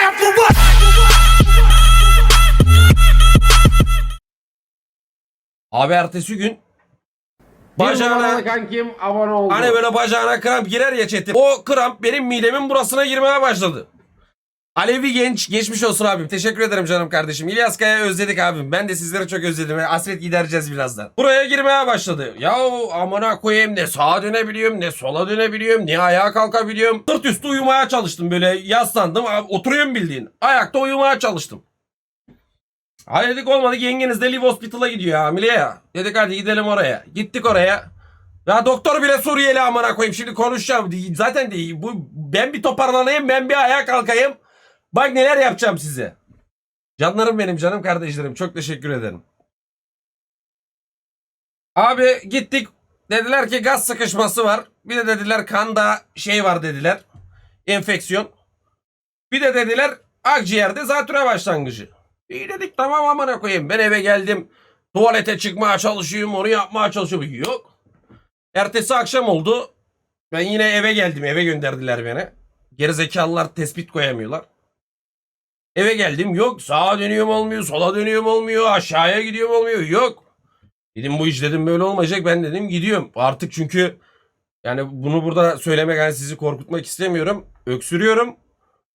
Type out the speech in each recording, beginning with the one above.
down for what? Abi ertesi gün bacağına kankim abone oldu. hani böyle bacağına kramp girer ya çetin. O kramp benim midemin burasına girmeye başladı. Alevi genç geçmiş olsun abim. Teşekkür ederim canım kardeşim. İlyas Kaya özledik abim. Ben de sizleri çok özledim. Hasret gidereceğiz birazdan. Buraya girmeye başladı. Ya amına koyayım ne sağa dönebiliyorum ne sola dönebiliyorum ne ayağa kalkabiliyorum. Sırt üstü uyumaya çalıştım böyle yaslandım. Oturuyorum bildiğin. Ayakta uyumaya çalıştım. Hayır dedik olmadı yengeniz de Live Hospital'a gidiyor hamile ya. Dedik hadi gidelim oraya. Gittik oraya. Ya doktor bile Suriyeli amına koyayım. Şimdi konuşacağım. Zaten değil. Bu ben bir toparlanayım, ben bir ayağa kalkayım. Bak neler yapacağım size. Canlarım benim canım kardeşlerim. Çok teşekkür ederim. Abi gittik. Dediler ki gaz sıkışması var. Bir de dediler kanda şey var dediler. Enfeksiyon. Bir de dediler akciğerde zatüre başlangıcı. İyi dedik tamam amına koyayım. Ben eve geldim. Tuvalete çıkmaya çalışıyorum. Onu yapmaya çalışıyorum. Yok. Ertesi akşam oldu. Ben yine eve geldim. Eve gönderdiler beni. Gerizekalılar tespit koyamıyorlar. Eve geldim. Yok sağa dönüyorum olmuyor. Sola dönüyorum olmuyor. Aşağıya gidiyorum olmuyor. Yok. Dedim bu iş dedim böyle olmayacak. Ben dedim gidiyorum. Artık çünkü yani bunu burada söylemek yani sizi korkutmak istemiyorum. Öksürüyorum.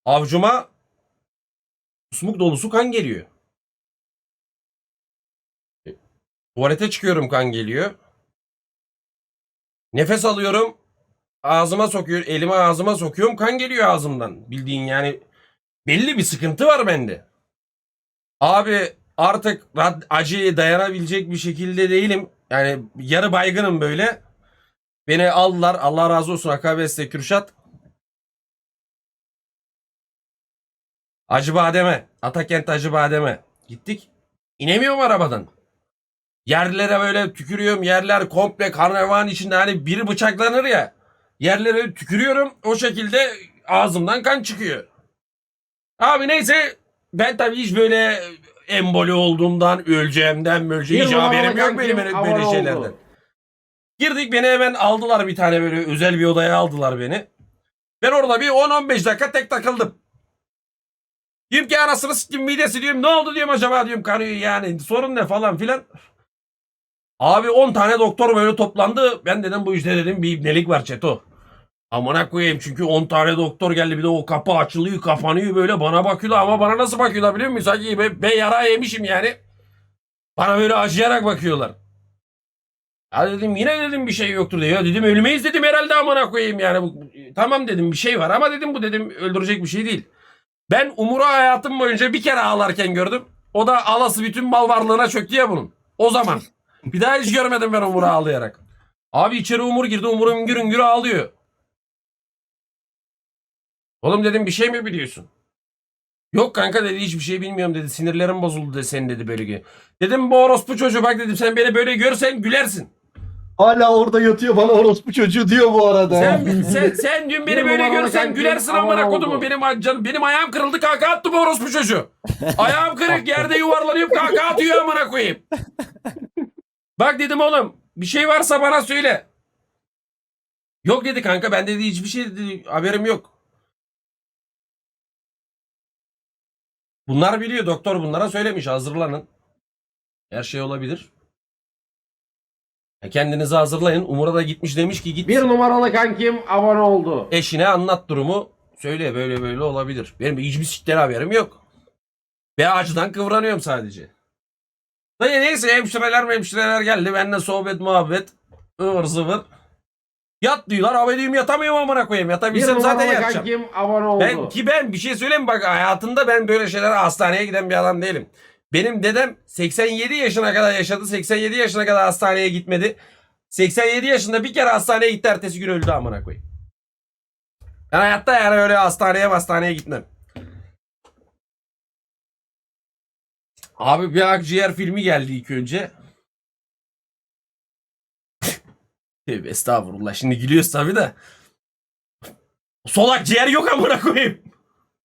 Avcuma kusmuk dolusu kan geliyor. E, Tuvalete çıkıyorum kan geliyor. Nefes alıyorum. Ağzıma sokuyor. Elimi ağzıma sokuyorum. Kan geliyor ağzımdan. Bildiğin yani belli bir sıkıntı var bende. Abi artık acıya dayanabilecek bir şekilde değilim. Yani yarı baygınım böyle. Beni aldılar. Allah razı olsun Akabes'te Kürşat. Acıbadem'e. Atakent Acıbadem'e. Gittik. İnemiyorum arabadan. Yerlere böyle tükürüyorum. Yerler komple karnavan içinde hani biri bıçaklanır ya. Yerlere tükürüyorum. O şekilde ağzımdan kan çıkıyor. Abi neyse ben tabii hiç böyle emboli olduğumdan, öleceğimden, öleceğim hiç haberim yok kankim benim böyle, böyle şeylerden. Girdik beni hemen aldılar bir tane böyle özel bir odaya aldılar beni. Ben orada bir 10-15 dakika tek takıldım. Diyorum ki anasını siktim midesi diyorum. Ne oldu diyorum acaba diyorum kanıyor yani. Sorun ne falan filan. Abi 10 tane doktor böyle toplandı. Ben dedim bu işte dedim bir ibnelik var Çeto. Amına koyayım çünkü 10 tane doktor geldi bir de o kapı açılıyor kapanıyor böyle bana bakıyorlar ama bana nasıl bakıyorlar biliyor musun? Sanki ben, ben yara yemişim yani. Bana böyle acıyarak bakıyorlar. Ya dedim yine dedim bir şey yoktur diye. Ya dedim ölmeyiz dedim herhalde amına koyayım yani. Bu- Tamam dedim bir şey var ama dedim bu dedim öldürecek bir şey değil. Ben Umur'u hayatım boyunca bir kere ağlarken gördüm. O da alası bütün mal varlığına çöktü ya bunun. O zaman. Bir daha hiç görmedim ben Umur'u ağlayarak. Abi içeri Umur girdi. Umur üngür üngür ağlıyor. Oğlum dedim bir şey mi biliyorsun? Yok kanka dedi hiçbir şey bilmiyorum dedi. Sinirlerim bozuldu dedi senin dedi böyle gibi. Dedim bu orospu çocuğu bak dedim sen beni böyle görsen gülersin. Hala orada yatıyor bana orospu çocuğu diyor bu arada. Sen sen, sen dün beni böyle görsen kankim gülersin abone amına oldu. kodumu benim canım benim ayağım kırıldı kaka attı bu orospu çocuğu. Ayağım kırık yerde yuvarlanıyorum kaka atıyor amına koyayım. Bak dedim oğlum bir şey varsa bana söyle. Yok dedi kanka ben dedi hiçbir şey dedi haberim yok. Bunlar biliyor doktor bunlara söylemiş hazırlanın. Her şey olabilir. Kendinizi hazırlayın. Umur'a da gitmiş demiş ki git Bir numaralı kankim abone oldu. eşine anlat durumu. Söyle böyle böyle olabilir. Benim hiçbir sikten haberim yok. Ve acıdan kıvranıyorum sadece. Dayı neyse hemşireler hemşireler geldi. Benimle sohbet muhabbet. ıvır zıvır. Yat diyorlar. Abi diyorum yatamıyorum amına koyayım. Yatabilsem zaten yatacağım. abone oldu. Ben, ki ben bir şey söyleyeyim mi? bak hayatımda ben böyle şeylere hastaneye giden bir adam değilim. Benim dedem 87 yaşına kadar yaşadı. 87 yaşına kadar hastaneye gitmedi. 87 yaşında bir kere hastaneye gitti ertesi gün öldü amına koyayım. Ben hayatta yani öyle hastaneye hastaneye gitmem. Abi bir akciğer filmi geldi ilk önce. Tövbe estağfurullah. Şimdi gülüyoruz tabii de. Sol akciğer yok amına koyayım.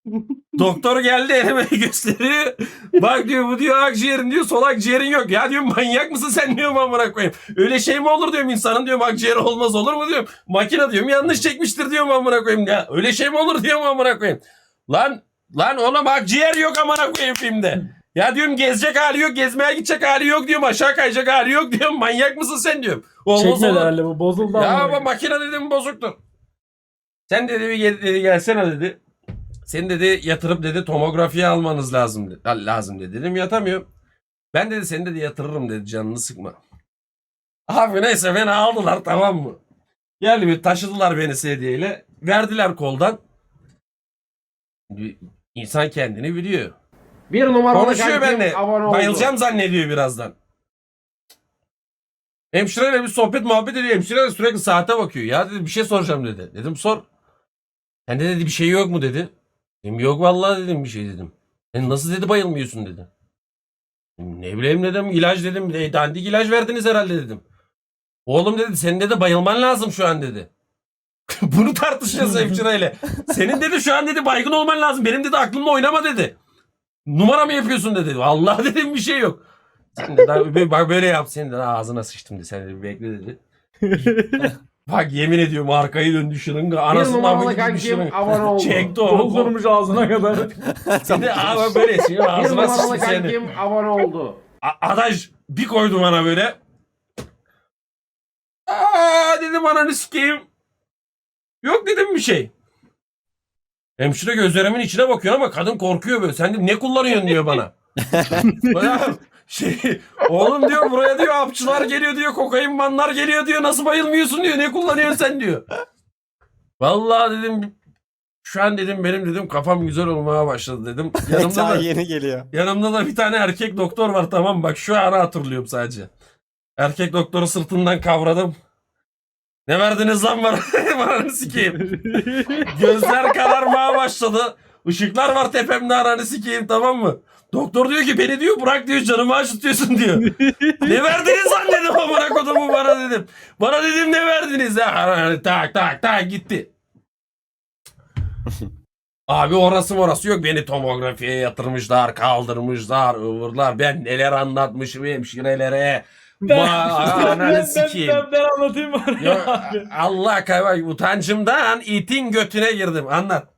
Doktor geldi elime gösteriyor. Bak diyor bu diyor akciğerin diyor sol akciğerin yok. Ya diyorum manyak mısın sen diyorum amına koyayım. Öyle şey mi olur diyorum insanın diyorum akciğeri olmaz olur mu diyorum. Makine diyorum yanlış çekmiştir diyorum amına koyayım. Ya öyle şey mi olur diyorum amına koyayım. Lan Lan oğlum akciğer yok amına koyayım filmde. Ya diyorum gezecek hali yok, gezmeye gidecek hali yok diyorum, aşağı kayacak hali yok diyorum. Manyak mısın sen diyorum. Olmaz Çekmedi olur. herhalde bu bozuldu Ya ama. ama makine dedim bozuktur. Sen dedi bir gel- dedi, gelsene dedi. Sen dedi yatırıp dedi tomografiye almanız lazım dedi. Lazım dedi. Dedim yatamıyorum. Ben dedi seni dedi yatırırım dedi canını sıkma. Abi neyse beni aldılar tamam mı? Geldi bir taşıdılar beni sedyeyle. Verdiler koldan. İnsan kendini biliyor. Bir numaralı Konuşuyor benimle. Bayılacağım zannediyor birazdan. Hemşireyle bir sohbet muhabbet ediyor. Hemşire de sürekli saate bakıyor. Ya dedi bir şey soracağım dedi. Dedim sor. Sende dedi bir şey yok mu dedi. Dedim yok vallahi dedim bir şey dedim. Sen nasıl dedi bayılmıyorsun dedi. Ne bileyim dedim ilaç dedim. E, dandik ilaç verdiniz herhalde dedim. Oğlum dedi senin dedi bayılman lazım şu an dedi. Bunu tartışacağız hemşireyle. Senin dedi şu an dedi baygın olman lazım. Benim dedi aklımla oynama dedi. Numara mı yapıyorsun dedi. Vallahi dedim bir şey yok. Sen de daha böyle- bak böyle yap senin de ağzına sıçtım dedi. Sen de bir bekle dedi. bak yemin ediyorum arkayı döndü şırınga. Bir Anasından numaralı mı gibi şırınga. Çekti onu. Doldurmuş ağzına kadar. Seni abi böyle şey Bir ağzına numaralı sıçtı seni. kankim abone oldu. A- Adaş bir koydu bana böyle. Aa dedim ananı sikeyim. Yok dedim bir şey. Hemşire gözlerimin içine bakıyor ama kadın korkuyor böyle. Sen de ne kullanıyorsun diyor bana. Şey oğlum diyor buraya diyor apçılar geliyor diyor kokain manlar geliyor diyor nasıl bayılmıyorsun diyor ne kullanıyorsun sen diyor. Vallahi dedim şu an dedim benim dedim kafam güzel olmaya başladı dedim. Yanımda da yeni geliyor. Yanımda da bir tane erkek doktor var tamam bak şu anı hatırlıyorum sadece. Erkek doktoru sırtından kavradım. Ne verdiniz lan bana? Bana sikeyim. Gözler kararmaya başladı. Işıklar var tepemde ananı sikeyim tamam mı? Doktor diyor ki beni diyor bırak diyor canımı acıtıyorsun diyor. ne verdiniz lan dedim amına kodumu bana dedim. Bana dedim ne verdiniz? Ananı Tak tak tak gitti. Abi orası orası yok. Beni tomografiye yatırmışlar, kaldırmışlar, ıvırlar. Ben neler anlatmışım hemşirelere. Ben, Vay, ben, ananı ben, sikeyim. ben, ben anlatayım bari Ya, abi. Allah kaymak utancımdan itin götüne girdim. Anlat.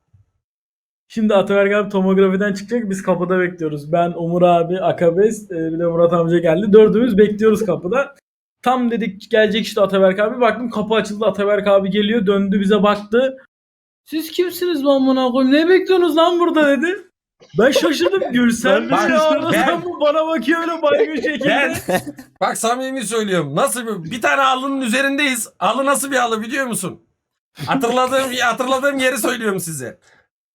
Şimdi Ataberk abi tomografiden çıkacak. Biz kapıda bekliyoruz. Ben, Umur abi, Akabes, e, bir de Murat amca geldi. Dördümüz bekliyoruz kapıda. Tam dedik gelecek işte Ataberk abi. Baktım kapı açıldı. Ataberk abi geliyor. Döndü bize baktı. Siz kimsiniz lan bana koyayım? Ne bekliyorsunuz lan burada dedi. Ben şaşırdım. Gülsen ya? ben- Sen bu bana bakıyor öyle baygın şekilde. Ben bak samimi söylüyorum. Nasıl bir, bir tane halının üzerindeyiz. Halı nasıl bir halı biliyor musun? Hatırladığım hatırladığım yeri söylüyorum size.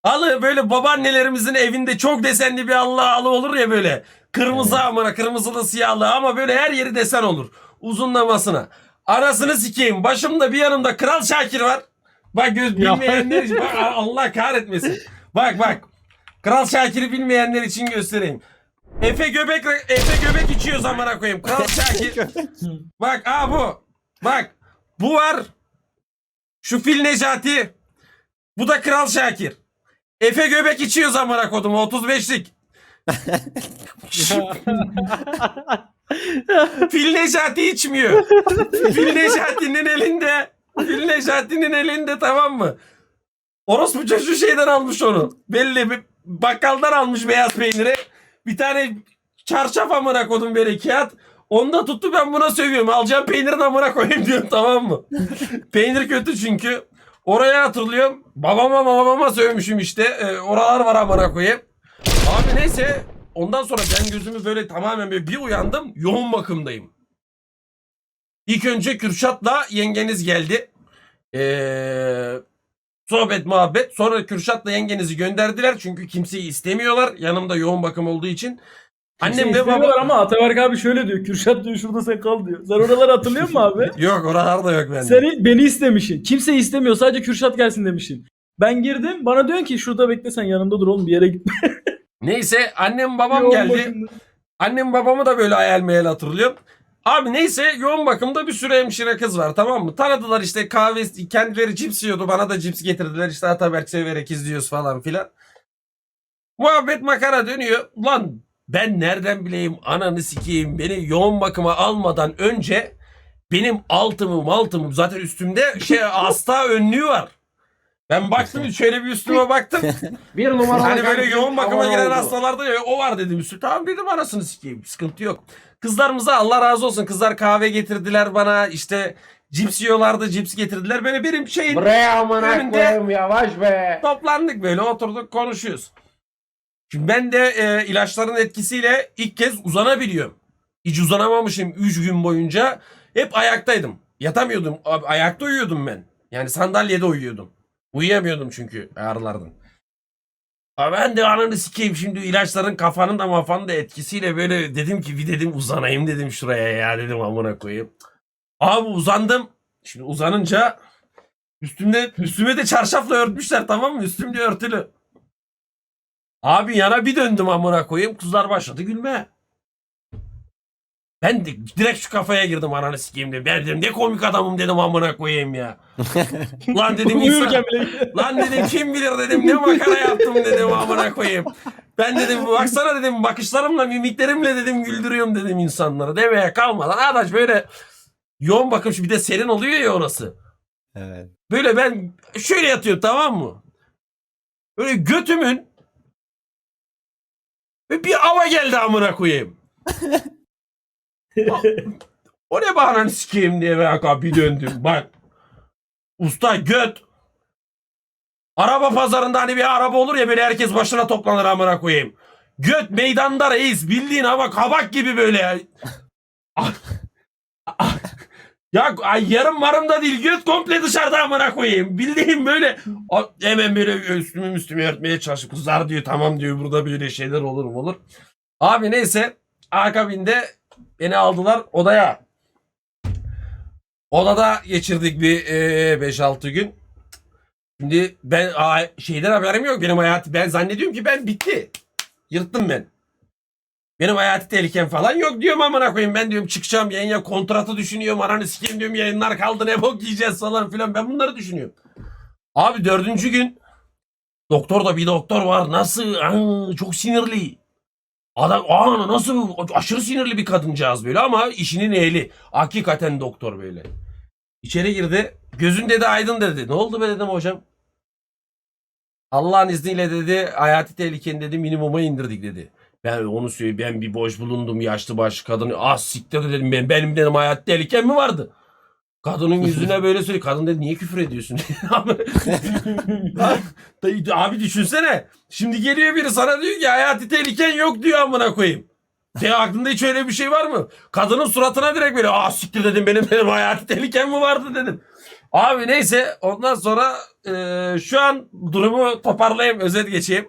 Halı böyle babaannelerimizin evinde çok desenli bir halı, halı olur ya böyle. Kırmızı amına kırmızılı siyahlı ama böyle her yeri desen olur. Uzunlamasına. Arasını sikeyim. Başımda bir yanımda Kral Şakir var. Bak göz bilmeyenler. Bak Allah kahretmesin. Bak bak. Kral Şakir'i bilmeyenler için göstereyim. Efe Göbek Efe Göbek içiyor zamana koyayım. Kral Şakir. Bak aa bu. Bak. Bu var. Şu Fil Necati. Bu da Kral Şakir. Efe Göbek içiyor zamana kodum 35'lik. Fil Necati içmiyor. Fil Necati'nin elinde. Fil Necati'nin elinde tamam mı? Orospu çocuğu şeyden almış onu. Belli bir bakkaldan almış beyaz peyniri. Bir tane çarşaf amına kodum böyle kağıt. Onda tuttu ben buna sövüyorum. Alacağım peynirin amına koyayım diyorum tamam mı? Peynir kötü çünkü. Oraya hatırlıyorum. Babama babama sövmüşüm işte. Ee, oralar var amına koyayım. Abi neyse. Ondan sonra ben gözümü böyle tamamen böyle bir uyandım. Yoğun bakımdayım. İlk önce Kürşat'la yengeniz geldi. Ee, sohbet muhabbet. Sonra Kürşat'la yengenizi gönderdiler. Çünkü kimseyi istemiyorlar. Yanımda yoğun bakım olduğu için. Annem ve İstemiyorlar babam... ama Ataberk abi şöyle diyor. Kürşat diyor şurada sen kal diyor. Sen oraları hatırlıyor musun abi? Yok oralarda yok bende. Seni beni istemişsin. Kimse istemiyor. Sadece Kürşat gelsin demişsin. Ben girdim. Bana diyorsun ki şurada bekle sen yanımda dur oğlum bir yere gitme. Neyse annem babam Yoğun geldi. bakımda. Annem babamı da böyle hayal meyal hatırlıyorum. Abi neyse yoğun bakımda bir sürü hemşire kız var tamam mı? Tanıdılar işte kahve kendileri cips yiyordu bana da cips getirdiler işte Ataberk severek izliyoruz falan filan. Muhabbet makara dönüyor. Lan ben nereden bileyim ananı sikeyim beni yoğun bakıma almadan önce benim altımı maltımı zaten üstümde şey hasta önlüğü var. Ben baktım şöyle bir üstüme baktım. Bir numaralı Hani böyle yoğun bakıma giren hastalarda ya, o var dedim üstü. Tamam dedim anasını sikeyim. Sıkıntı yok. Kızlarımıza Allah razı olsun. Kızlar kahve getirdiler bana. işte cips yiyorlardı. Cips getirdiler. Böyle benim şeyin Bre amına koyayım yavaş be. toplandık böyle oturduk konuşuyoruz. Şimdi ben de e, ilaçların etkisiyle ilk kez uzanabiliyorum. Hiç uzanamamışım 3 gün boyunca. Hep ayaktaydım. Yatamıyordum. Abi, ayakta uyuyordum ben. Yani sandalyede uyuyordum. Uyuyamıyordum çünkü ağrılardan. Abi ben de ananı sikeyim şimdi ilaçların kafanın da mafanın da etkisiyle böyle dedim ki bir dedim uzanayım dedim şuraya ya dedim amına koyayım. Abi uzandım. Şimdi uzanınca üstümde üstüme de çarşafla örtmüşler tamam mı? Üstümde örtülü. Abi yana bir döndüm amına koyayım. Kızlar başladı gülmeye. Ben de direkt şu kafaya girdim ananı sikeyim dedim. Ben dedim ne komik adamım dedim amına koyayım ya. Lan dedim insan. Lan dedim kim bilir dedim ne makara yaptım dedim amına koyayım. Ben dedim baksana dedim bakışlarımla mimiklerimle dedim güldürüyorum dedim insanları. Demeye kalmadan adaş böyle yoğun bakım bir de serin oluyor ya orası. Evet. Böyle ben şöyle yatıyorum tamam mı? Böyle götümün ve bir hava geldi amına koyayım. o ne bahananı sikeyim diye ben bir döndüm. Bak. Usta göt. Araba pazarında hani bir araba olur ya böyle herkes başına toplanır amına koyayım. Göt meydanda reis bildiğin ama kabak gibi böyle. ya ay yarım varım da değil göt komple dışarıda amına koyayım. Bildiğin böyle A- hemen böyle üstümü üstümü örtmeye çalışıp kızlar diyor tamam diyor burada böyle şeyler olur mu olur. Abi neyse akabinde beni aldılar odaya. Odada geçirdik bir e, 5-6 gün. Şimdi ben aa, şeyden haberim yok. Benim hayatı ben zannediyorum ki ben bitti. Yırttım ben. Benim hayati tehlikem falan yok diyorum amına koyayım. Ben diyorum çıkacağım yayına kontratı düşünüyorum. Ananı sikeyim diyorum yayınlar kaldı ne bok yiyeceğiz falan filan. Ben bunları düşünüyorum. Abi dördüncü gün doktor da bir doktor var. Nasıl? Aa, çok sinirli. Adam aa nasıl aşırı sinirli bir kadıncağız böyle ama işinin ehli. Hakikaten doktor böyle. İçeri girdi. Gözün dedi aydın dedi. Ne oldu be dedim hocam. Allah'ın izniyle dedi hayati tehlikeni dedi minimuma indirdik dedi. Ben onu söyleyeyim ben bir boş bulundum yaşlı başlı kadın. Ah siktir dedim ben benim dedim hayati tehlikem mi vardı? Kadının yüzüne böyle söyledi. Kadın dedi niye küfür ediyorsun? Abi- Abi düşünsene. Şimdi geliyor biri sana diyor ki hayati tehliken yok diyor amına koyayım. Senin aklında hiç öyle bir şey var mı? Kadının suratına direkt böyle aa siktir dedim benim benim hayati tehlikem mi vardı dedim. Abi neyse ondan sonra e, şu an durumu toparlayayım özet geçeyim.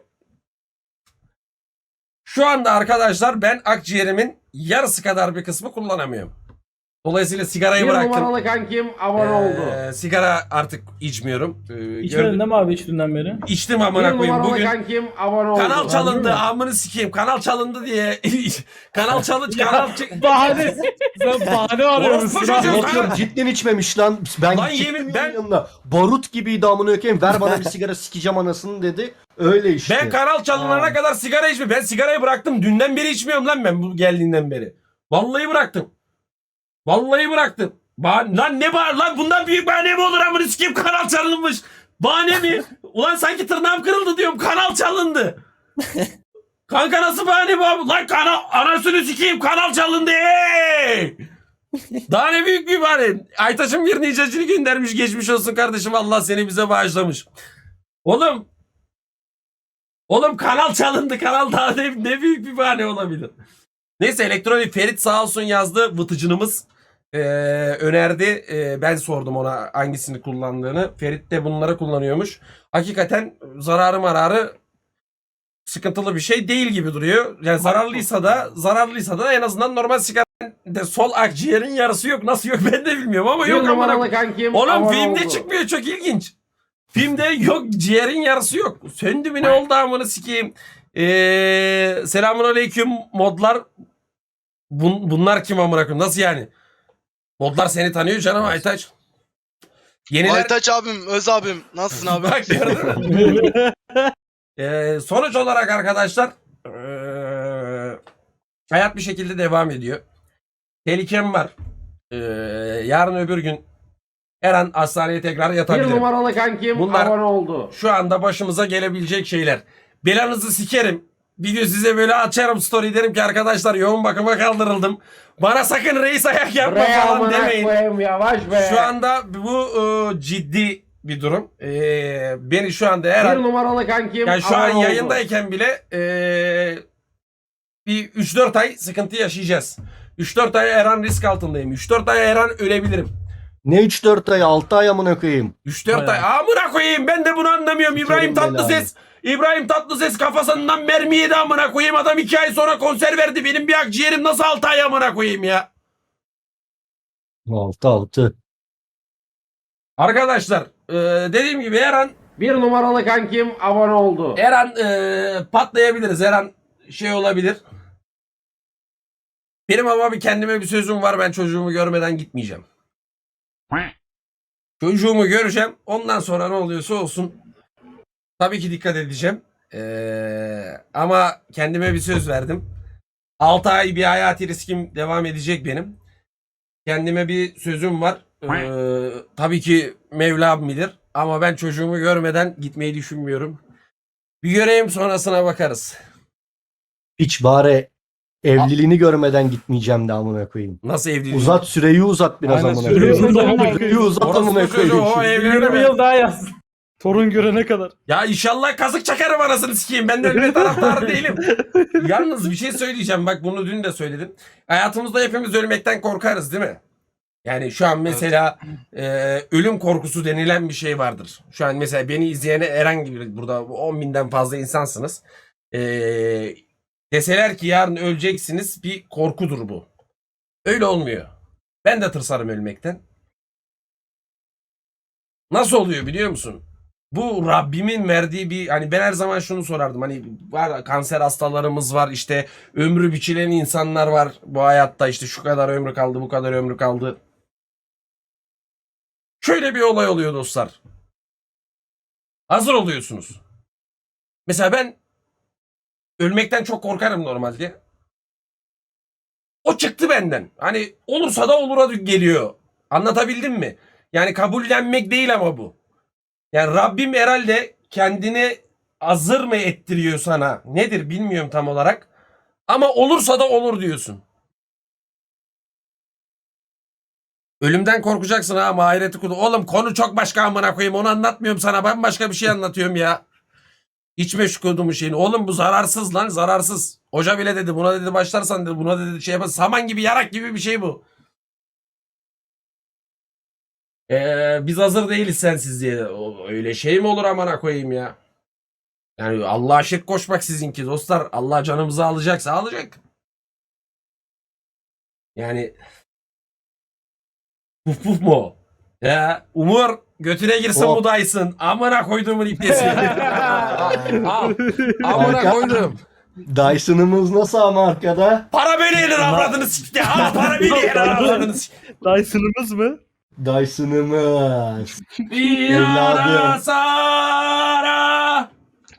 Şu anda arkadaşlar ben akciğerimin yarısı kadar bir kısmı kullanamıyorum. Dolayısıyla sigarayı Bir bıraktım. numaralı kankim abone oldu. Ee, sigara artık içmiyorum. Ee, İçmedin gördüm- değil mi abi hiç dünden beri? İçtim Bir amına koyayım numaralı bugün. kankim abone oldu. Kanal çalındı amını sikeyim. Kanal çalındı diye. kanal çalı kanal çık. Bahane. Sen bahane arıyorsun arıyorsun. Doktor cidden içmemiş lan. Ben Lan yemin- ben- yanına. Barut gibiydi amına koyayım. Ver bana bir sigara sikeceğim anasını dedi. Öyle işte. Ben kanal çalınana kadar sigara içmiyorum. Ben sigarayı bıraktım. Dünden beri içmiyorum lan ben bu geldiğinden beri. Vallahi bıraktım. Vallahi bıraktım. Bah lan ne bağır lan bundan büyük bahane mi olur amını sikeyim kanal çalınmış. Bahane mi? Ulan sanki tırnağım kırıldı diyorum kanal çalındı. Kanka nasıl bahane bu abi? Lan kanal anasını sikeyim kanal çalındı. Hey! Daha ne büyük bir bahane. Aytaş'ım bir nicacını göndermiş geçmiş olsun kardeşim Allah seni bize bağışlamış. Oğlum Oğlum kanal çalındı. Kanal daha ne, ne büyük bir bahane olabilir. Neyse elektronik Ferit sağ olsun yazdı. Vıtıcınımız eee, önerdi. Eee, ben sordum ona hangisini kullandığını. Ferit de bunları kullanıyormuş. Hakikaten zararı mararı sıkıntılı bir şey değil gibi duruyor. Yani zararlıysa da zararlıysa da en azından normal sigara de sol akciğerin yarısı yok. Nasıl yok ben de bilmiyorum ama yok numaralı kankim Oğlum filmde oldu. çıkmıyor çok ilginç. Filmde yok ciğerin yarısı yok. Söndü mü ne oldu amını sikeyim. Ee, selamun aleyküm modlar. Bun, bunlar kim amına koyayım? Nasıl yani? Modlar seni tanıyor canım Aytaç. Yeniler... Aytaç abim, Öz abim. Nasılsın abi? Bak gördün mü? Ee, sonuç olarak arkadaşlar ee, hayat bir şekilde devam ediyor. Tehlikem var. Ee, yarın öbür gün Eren hastaneye tekrar Bir yatabilirim. numaralı kankim Bunlar- abone oldu. Şu anda başımıza gelebilecek şeyler. Belanızı sikerim. Video size böyle açarım story derim ki arkadaşlar yoğun bakıma kaldırıldım. Bana sakın reis ayak yapma Buraya falan demeyin. koyayım yavaş be. Şu anda bu e, ciddi bir durum. E, beni şu anda her Bir an, numaralı kankim yani şu an abone oldu. yayındayken bile e, bir 3-4 ay sıkıntı yaşayacağız. 3-4 ay Eren risk altındayım. 3-4 ay Eren ölebilirim. Ne 3-4 ay 6 ay amına koyayım. 3-4 ay. Amına koyayım ben de bunu anlamıyorum. İbrahim Tatlıses. İbrahim Tatlıses kafasından mermi yedi amına koyayım. Adam 2 ay sonra konser verdi. Benim bir akciğerim nasıl 6 ay amına koyayım ya. 6 6. Arkadaşlar e, dediğim gibi her an Bir numaralı kankim abone oldu. her an e, patlayabiliriz. Her an şey olabilir. Benim ama bir kendime bir sözüm var. Ben çocuğumu görmeden gitmeyeceğim. Çocuğumu göreceğim. Ondan sonra ne oluyorsa olsun. Tabii ki dikkat edeceğim. Ee, ama kendime bir söz verdim. 6 ay bir hayati riskim devam edecek benim. Kendime bir sözüm var. Ee, tabii ki Mevlam bilir. Ama ben çocuğumu görmeden gitmeyi düşünmüyorum. Bir göreyim sonrasına bakarız. Hiç bari evliliğini görmeden gitmeyeceğim de amına koyayım. Nasıl evliliğim? Uzat süreyi uzat biraz Aynen, amına koyayım. uzat. Süreyi uzat amına koyayım. o evlenir 20 mi? yıl daha yaz. Torun görene kadar. Ya inşallah kazık çakarım anasını sikeyim. Ben de ölme taraftarı değilim. Yalnız bir şey söyleyeceğim. Bak bunu dün de söyledim. Hayatımızda hepimiz ölmekten korkarız değil mi? Yani şu an mesela e, ölüm korkusu denilen bir şey vardır. Şu an mesela beni izleyene Eren gibi burada 10 binden fazla insansınız. E, deseler ki yarın öleceksiniz bir korkudur bu. Öyle olmuyor. Ben de tırsarım ölmekten. Nasıl oluyor biliyor musun? Bu Rabbimin verdiği bir hani ben her zaman şunu sorardım hani var kanser hastalarımız var işte ömrü biçilen insanlar var bu hayatta işte şu kadar ömrü kaldı bu kadar ömrü kaldı. Şöyle bir olay oluyor dostlar. Hazır oluyorsunuz. Mesela ben ölmekten çok korkarım normalde. O çıktı benden. Hani olursa da olura geliyor. Anlatabildim mi? Yani kabullenmek değil ama bu. Yani Rabbim herhalde kendini hazır mı ettiriyor sana? Nedir bilmiyorum tam olarak. Ama olursa da olur diyorsun. Ölümden korkacaksın ha mahireti kudu. Oğlum konu çok başka amına koyayım. Onu anlatmıyorum sana. Ben başka bir şey anlatıyorum ya. İçme şu kodumu şeyini. Oğlum bu zararsız lan zararsız. Hoca bile dedi buna dedi başlarsan dedi buna dedi şey yaparsın. Saman gibi yarak gibi bir şey bu. Ee, biz hazır değiliz sensiz diye. O- Öyle şey mi olur amına koyayım ya? Yani Allah'a şirk koşmak sizinki dostlar. Allah canımızı alacaksa alacak. Yani puf puf mu? o? Ya Umur götüne girsin Hop. bu Dyson. Amına koyduğumun ipnesi. Al. Amına koydum. Dyson'ımız nasıl ama arkada? Para böyle yenir avradını sikti. Al para böyle yenir avradını sikti. Dyson'ımız mı? Dyson'ımız. Bir Evladım. ara Sara.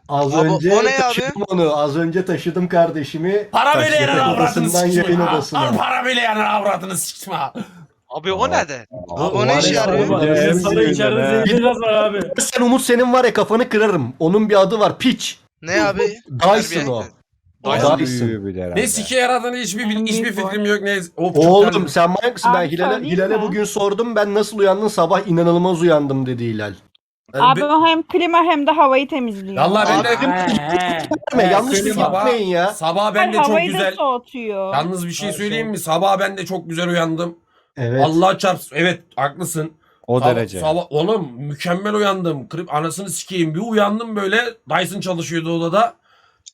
Az Abi, önce o ne abi? taşıdım onu. Az önce taşıdım kardeşimi. Para böyle Taşyaka yenir avradını odasından sikti. yayın Al, odasına. al para böyle yenir avradını sikti. Abi o ne de? Abi, Abi o ne işe yarıyor? Bizim sana içeride zeytin var abi. Sen Umut senin var ya kafanı kırarım. Onun bir adı var. Piç. Ne abi? Dyson o. Dyson. Dyson. Ne sike yaradığını hiçbir, hiçbir fikrim yok. Ne... Of, Oğlum sen manyak mısın? Ben Abi Hilal'e söyleyeyim Hilal'e mi? bugün sordum. Ben nasıl uyandın? Sabah inanılmaz uyandım dedi Hilal. Abi o hem klima hem de havayı temizliyor. Valla ben de Deme, yanlış bir söyleyeyim baba. gitmeyin ya. sabah ben de çok havayı güzel. da soğutuyor. Yalnız bir şey söyleyeyim mi? Sabah ben de çok güzel uyandım. Evet. Allah çarpsın. Evet haklısın. O Sabah- derece. Sabah, oğlum mükemmel uyandım. Kırıp anasını sikeyim. Bir uyandım böyle. Dyson çalışıyordu odada.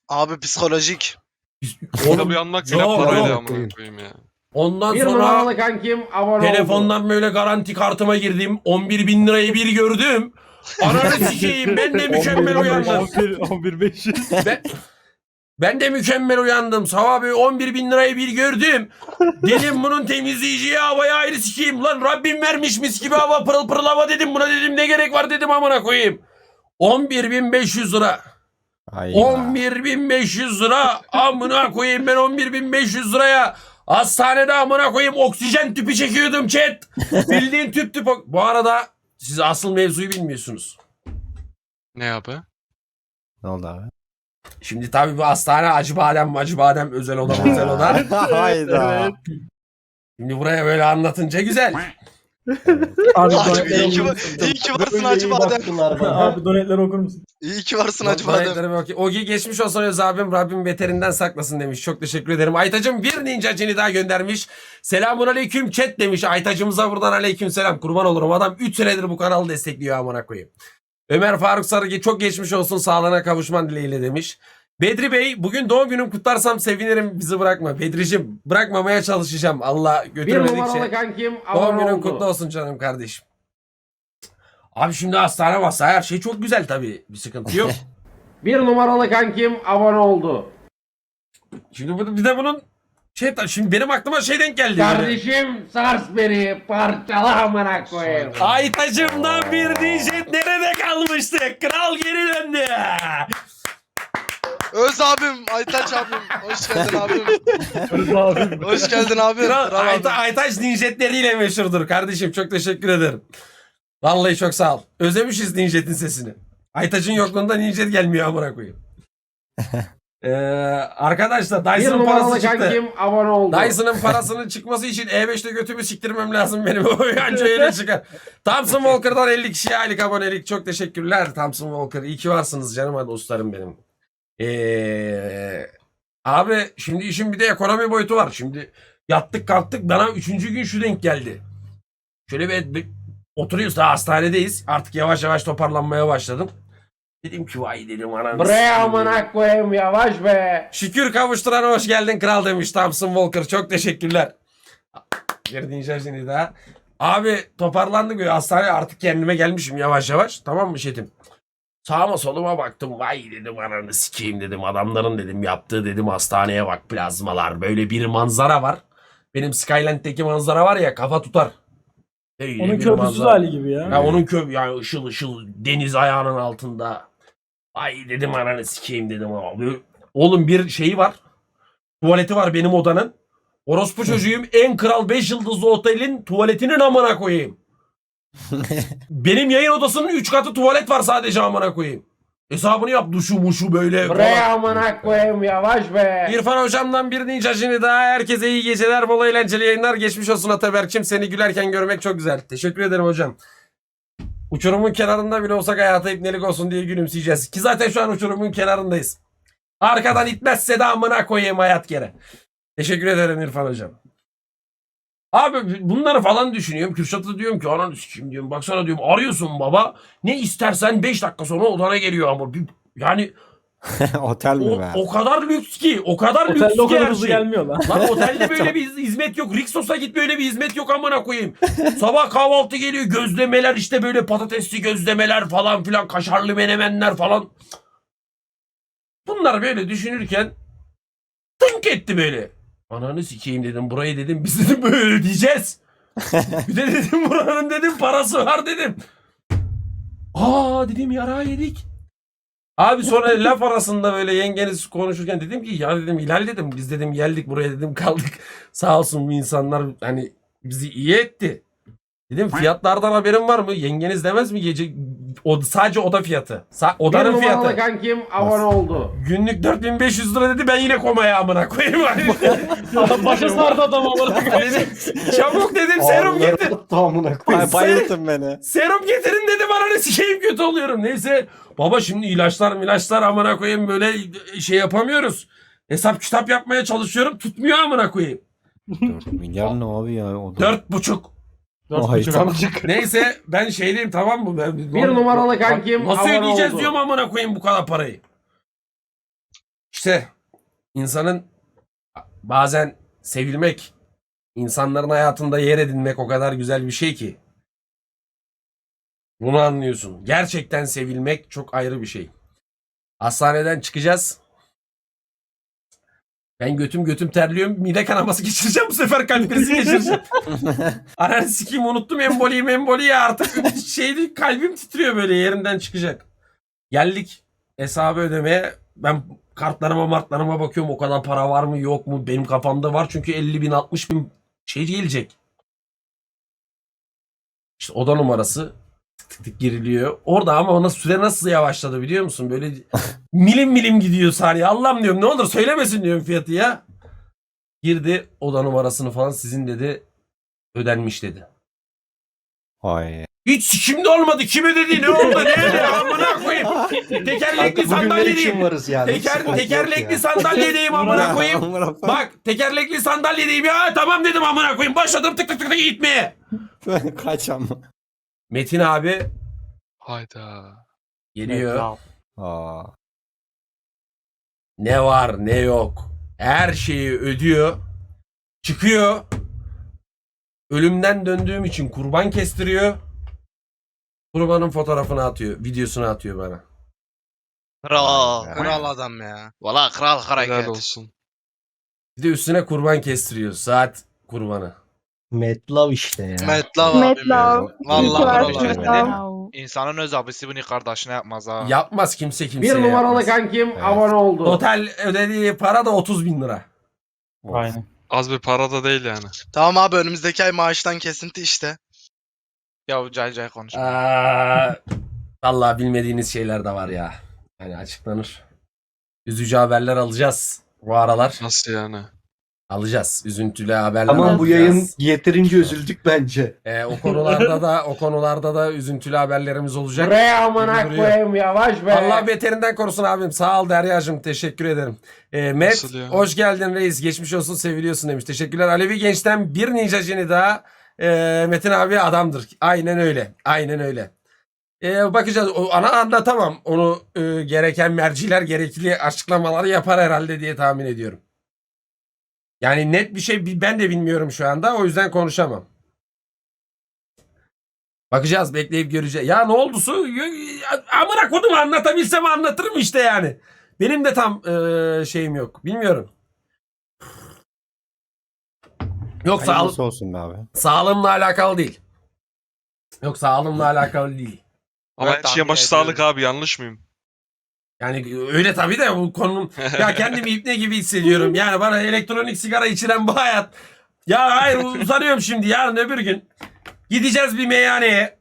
Abi psikolojik. Oğlum uyanmak Yok, bile parayla yok. amına koyayım ya. ondan Bir sonra numaralı kankim abone oldu. telefondan böyle garanti kartıma girdim. 11 bin lirayı bir gördüm. Ananı sikeyim ben de mükemmel uyandım. 11, 11 500. Ben, ben de mükemmel uyandım. Sabah böyle 11 bin lirayı bir gördüm. Dedim bunun temizleyiciye havaya ayrı sikeyim. Lan Rabbim vermiş mis gibi hava pırıl pırıl hava dedim. Buna dedim ne gerek var dedim amına koyayım. 11.500 lira. Ay 11.500 lira. Amına koyayım ben 11.500 liraya Hastanede amına koyayım oksijen tüpü çekiyordum chat. Bildiğin tüp tüp. Bu arada siz asıl mevzuyu bilmiyorsunuz. Ne abi? Ne oldu abi? Şimdi tabii bu hastane acı badem acı badem özel oda özel oda. Hayda. Şimdi buraya böyle anlatınca güzel. Abi, Abi donetleri iyi ki, okur var- musun? iyi ki varsın Hacı Badem. Abi donetleri okur musun? İyi ki varsın Hacı Badem. Ogi geçmiş olsun Öz abim. Rabbim beterinden saklasın demiş. Çok teşekkür ederim. Aytacım bir ninja cini daha göndermiş. Selamun aleyküm chat demiş. Aytacımıza buradan aleyküm selam. Kurban olurum. Adam 3 senedir bu kanalı destekliyor amına koyayım. Ömer Faruk Sarıgı çok geçmiş olsun sağlığına kavuşman dileğiyle demiş. Bedri Bey bugün doğum günüm kutlarsam sevinirim bizi bırakma. Bedricim bırakmamaya çalışacağım. Allah Bir götürmedikçe. numaralı kankim Doğum günün oldu. kutlu olsun canım kardeşim. Abi şimdi hastane varsa her şey çok güzel tabii. Bir sıkıntı yok. Bir numaralı kankim abone oldu. Şimdi bu- bir de bunun şey şimdi benim aklıma şey denk geldi. böyle. Kardeşim sars beni parçala amına koyayım. Aytacımdan bir DJ nerede kalmıştık? Kral geri döndü. Öz abim, Aytaç abim. Hoş geldin abim. Hoş geldin abim. Kral, Kral Ayta, abim. Aytaç ninjetleriyle meşhurdur kardeşim. Çok teşekkür ederim. Vallahi çok sağ ol. Özlemişiz ninjetin sesini. Aytaç'ın yokluğunda ninjet gelmiyor amına koyayım. ee, arkadaşlar Dyson'ın parası çıktı. kankim abone oldu. Dyson'ın parasının çıkması için E5'te götümü siktirmem lazım benim. O Anca öyle çıkar. Thompson Walker'dan 50 kişiye aylık abonelik. Çok teşekkürler Thompson Walker. İyi ki varsınız canım hadi dostlarım benim. Ee, abi şimdi işin bir de ekonomi boyutu var. Şimdi yattık kalktık bana üçüncü gün şu denk geldi. Şöyle bir, bir oturuyoruz daha hastanedeyiz. Artık yavaş yavaş toparlanmaya başladım. Dedim ki vay dedim anam. Bre amına koyayım yavaş be. Şükür kavuşturana hoş geldin kral demiş Thompson Walker. Çok teşekkürler. Bir seni daha. Abi toparlandık hastane artık kendime gelmişim yavaş yavaş. Tamam mı Şetim? Sağıma soluma baktım. Vay dedim ananı sikeyim dedim. Adamların dedim yaptığı dedim hastaneye bak plazmalar. Böyle bir manzara var. Benim Skyland'deki manzara var ya kafa tutar. Öyle Onun köprüsüz hali gibi ya. Ya onun köp yani ışıl ışıl deniz ayağının altında. Ay dedim ananı sikeyim dedim abi. Oğlum bir şeyi var. Tuvaleti var benim odanın. Orospu çocuğuyum en kral 5 yıldızlı otelin tuvaletinin amına koyayım. benim yayın odasının 3 katı tuvalet var sadece amına koyayım. Hesabını yap duşu muşu böyle. Falan. amına koyayım yavaş be. İrfan hocamdan bir ninja şimdi daha. Herkese iyi geceler, bol eğlenceli yayınlar. Geçmiş olsun Ataberk'im. Seni gülerken görmek çok güzel. Teşekkür ederim hocam. Uçurumun kenarında bile olsak hayata ipnelik olsun diye gülümseyeceğiz. Ki zaten şu an uçurumun kenarındayız. Arkadan itmezse de amına koyayım hayat gene. Teşekkür ederim İrfan hocam. Abi bunları falan düşünüyorum. Kürşat'a diyorum ki ananı sikeyim diyorum. Baksana diyorum arıyorsun baba. Ne istersen 5 dakika sonra odana geliyor ama. bir- Yani Otel mi o, be? o kadar lüks ki. O kadar lüks Otelde o ki kadar her hızlı şey. gelmiyor lan. Lan otelde böyle bir hizmet yok. Rixos'a git böyle bir hizmet yok amına koyayım. Sabah kahvaltı geliyor gözlemeler işte böyle patatesli gözlemeler falan filan kaşarlı menemenler falan. Bunlar böyle düşünürken tınk etti böyle. Ananı sikeyim dedim burayı dedim biz dedim böyle ödeyeceğiz. bir de dedim buranın dedim parası var dedim. Aa dedim yara yedik. Abi sonra laf arasında böyle yengeniz konuşurken dedim ki ya dedim Hilal dedim biz dedim geldik buraya dedim kaldık. Sağ olsun bu insanlar hani bizi iyi etti. Dedim fiyatlardan haberin var mı? Yengeniz demez mi gece o sadece oda fiyatı. Sa- Bir odanın numaralı fiyatı. kankim abone oldu. Günlük 4500 lira dedi ben yine komaya amına koyayım. Başa sardı adam olarak. dedim, çabuk dedim serum getir. Tamamına Ay, bayılttın beni. Serum getirin dedim ananı sikeyim kötü oluyorum. Neyse baba şimdi ilaçlar ilaçlar amına koyayım böyle şey yapamıyoruz. Hesap kitap yapmaya çalışıyorum tutmuyor amına koyayım. 4 milyar ne abi ya? O da... Dört buçuk. Neyse ben şeydeyim tamam mı? Ben, Bir numaralı kankim Nasıl abone ödeyeceğiz oldu. diyorum amına koyayım bu kadar parayı. İşte insanın bazen sevilmek, insanların hayatında yer edinmek o kadar güzel bir şey ki. Bunu anlıyorsun. Gerçekten sevilmek çok ayrı bir şey. Hastaneden çıkacağız. Ben götüm götüm terliyorum. Mide kanaması geçireceğim bu sefer kalp krizi geçireceğim. Ananı sikeyim unuttum emboliyi emboliyi artık şeydi kalbim titriyor böyle yerimden çıkacak. Geldik hesabı ödemeye ben kartlarıma martlarıma bakıyorum o kadar para var mı yok mu benim kafamda var çünkü 50 bin 60 bin şey gelecek. İşte oda numarası tık tık tık giriliyor. Orada ama ona süre nasıl yavaşladı biliyor musun? Böyle milim milim gidiyor saniye. Allah'ım diyorum ne olur söylemesin diyorum fiyatı ya. Girdi oda numarasını falan sizin dedi ödenmiş dedi. Ay. Hiç şimdi olmadı. Kime dedi? Ne oldu? Ne dedi? Amına koyayım. Tekerlekli sandalye diyeyim. varız yani. Teker, tekerlekli ya. sandalyedeyim amına koyayım. Bak. Tekerlekli sandalyedeyim ya. Tamam dedim amına koyayım. Başladım tık tık tık tık itmeye. Kaç ama. Metin abi Hayda. geliyor. Aa. Ne var ne yok. Her şeyi ödüyor. Çıkıyor. Ölümden döndüğüm için kurban kestiriyor. Kurbanın fotoğrafını atıyor. Videosunu atıyor bana. Kral. Vay be. Kral adam ya. Valla kral hareket. olsun. Bir de üstüne kurban kestiriyor. Saat kurbanı. Metlav işte ya. Metlav abim Metlav. Vallahi Metlav. İnsanın öz abisi bunu kardeşine yapmaz ha. Yapmaz kimse kimseye Bir numaralı yapmaz. kankim Evet. abone oldu. Total ödediği para da 30 bin lira. Aynen. Az bir para da değil yani. Tamam abi önümüzdeki ay maaştan kesinti işte. Ya cay cay konuş. Aa, vallahi bilmediğiniz şeyler de var ya. Yani açıklanır. Üzücü haberler alacağız bu aralar. Nasıl yani? Alacağız. Üzüntülü haberler Tamam bu alacağız. yayın yeterince üzüldük bence. Ee, o konularda da o konularda da üzüntülü haberlerimiz olacak. Buraya amına Duruyor. koyayım yavaş be. Allah beterinden korusun abim. Sağ ol Derya'cığım. Teşekkür ederim. Ee, Met Nasıl ya? hoş geldin reis. Geçmiş olsun seviliyorsun demiş. Teşekkürler. Alevi Genç'ten bir ninja jeni daha. Ee, Metin abi adamdır. Aynen öyle. Aynen öyle. Ee, bakacağız. O, ana anlatamam. Onu e, gereken merciler gerekli açıklamaları yapar herhalde diye tahmin ediyorum. Yani net bir şey ben de bilmiyorum şu anda. O yüzden konuşamam. Bakacağız bekleyip göreceğiz. Ya ne oldu su? Amına kodum anlatabilsem anlatırım işte yani. Benim de tam e, şeyim yok. Bilmiyorum. Yok sağ, olsun be abi. sağlığımla alakalı değil. Yok sağlığımla alakalı değil. Ama Ben tahmin başı şey sağlık abi yanlış mıyım? Yani öyle tabii de bu konum ya kendimi ipne gibi hissediyorum. Yani bana elektronik sigara içiren bu hayat. Ya hayır uzanıyorum şimdi yarın öbür gün. Gideceğiz bir meyhaneye.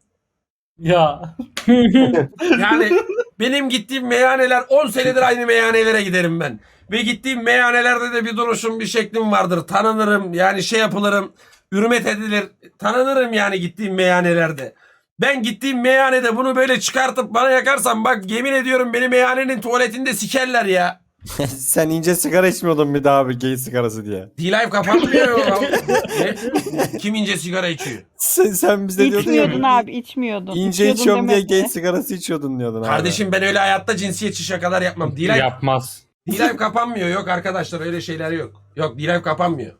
Ya. Yani benim gittiğim meyhaneler 10 senedir aynı meyhanelere giderim ben. Ve gittiğim meyhanelerde de bir duruşum bir şeklim vardır. Tanınırım yani şey yapılırım. Hürmet edilir. Tanınırım yani gittiğim meyhanelerde. Ben gittiğim meyhanede bunu böyle çıkartıp bana yakarsan bak yemin ediyorum beni meyhanenin tuvaletinde sikerler ya. Sen ince sigara içmiyordun bir daha abi gay sigarası diye. D-Life kapanmıyor. Ne? Kim ince sigara içiyor? Sen, sen bize diyordun ya. İçmiyordun abi içmiyordun. İnce İçiyordun içiyorum diye demedi. gay sigarası içiyordun diyordun abi. Kardeşim ben öyle hayatta cinsiyetçi şakalar yapmam. D-Life Yapmaz. D-Live kapanmıyor. Yok arkadaşlar öyle şeyler yok. Yok D-Live kapanmıyor.